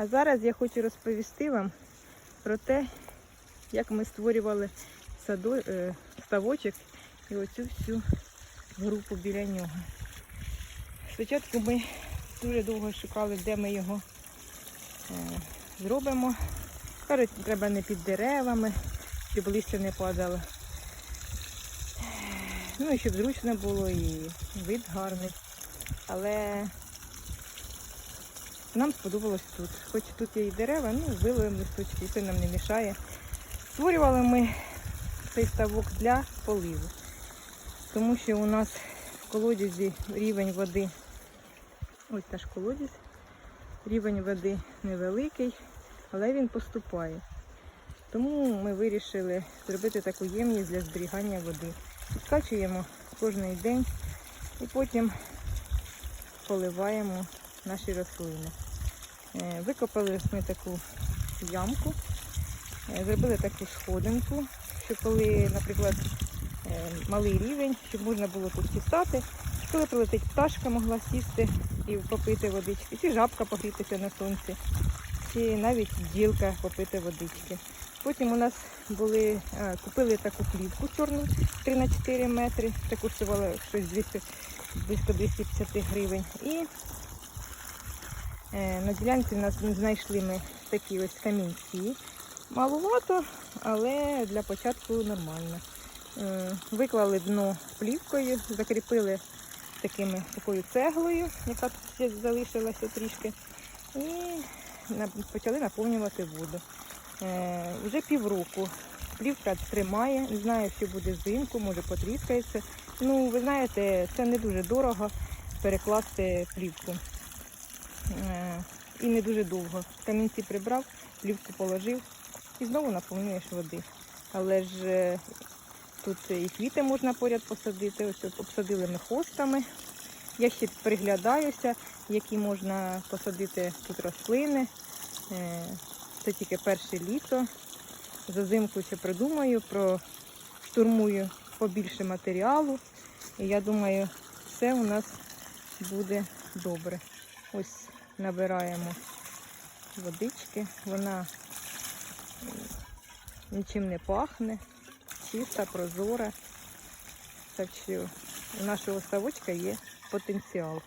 А зараз я хочу розповісти вам про те, як ми створювали саду, е, ставочок і оцю всю групу біля нього. Спочатку ми дуже довго шукали, де ми його е, зробимо. Кажуть, треба не під деревами, щоб листя не падало. Ну і щоб зручно було і вид гарний. Але нам сподобалось тут. Хоч тут є і дерева, ну виловимо листочки, це нам не мішає. Створювали ми цей ставок для поливу, тому що у нас в колодязі рівень води, ось наш колодязь, рівень води невеликий, але він поступає. Тому ми вирішили зробити таку ємність для зберігання води. Підкачуємо кожен день і потім поливаємо наші рослини. Е, Викопали ми таку ямку, е, зробили таку сходинку, щоб коли, наприклад, е, малий рівень, щоб можна було тут сістати, коли прилетить пташка, могла сісти і попити водички, чи жабка погрітися на сонці, чи навіть бджілка попити водички. Потім у нас були, купили таку плівку чорну 3 на 4 метри, це коштувало щось 200, близько 250 гривень. І на ділянці в нас знайшли ми такі ось камінці. Малувато, але для початку нормально. Е, Виклали дно плівкою, закріпили такими, такою цеглою, яка залишилася трішки, і почали наповнювати воду. Е, вже півроку плівка тримає, не знаю, що буде взимку, може потріскається. Ну, ви знаєте, це не дуже дорого перекласти плівку. Е, і не дуже довго. Камінці прибрав, плівку положив і знову наповнюєш води. Але ж е, тут і квіти можна поряд посадити. Ось от обсадили ми хостами. Я ще приглядаюся, які можна посадити тут рослини. Е, Це тільки перше літо. За зимку ще придумаю, про штурмую побільше матеріалу. І я думаю, все у нас буде добре. Ось набираємо водички. Вона нічим не пахне, чиста, прозора. Так що у нашого ставочка є потенціал.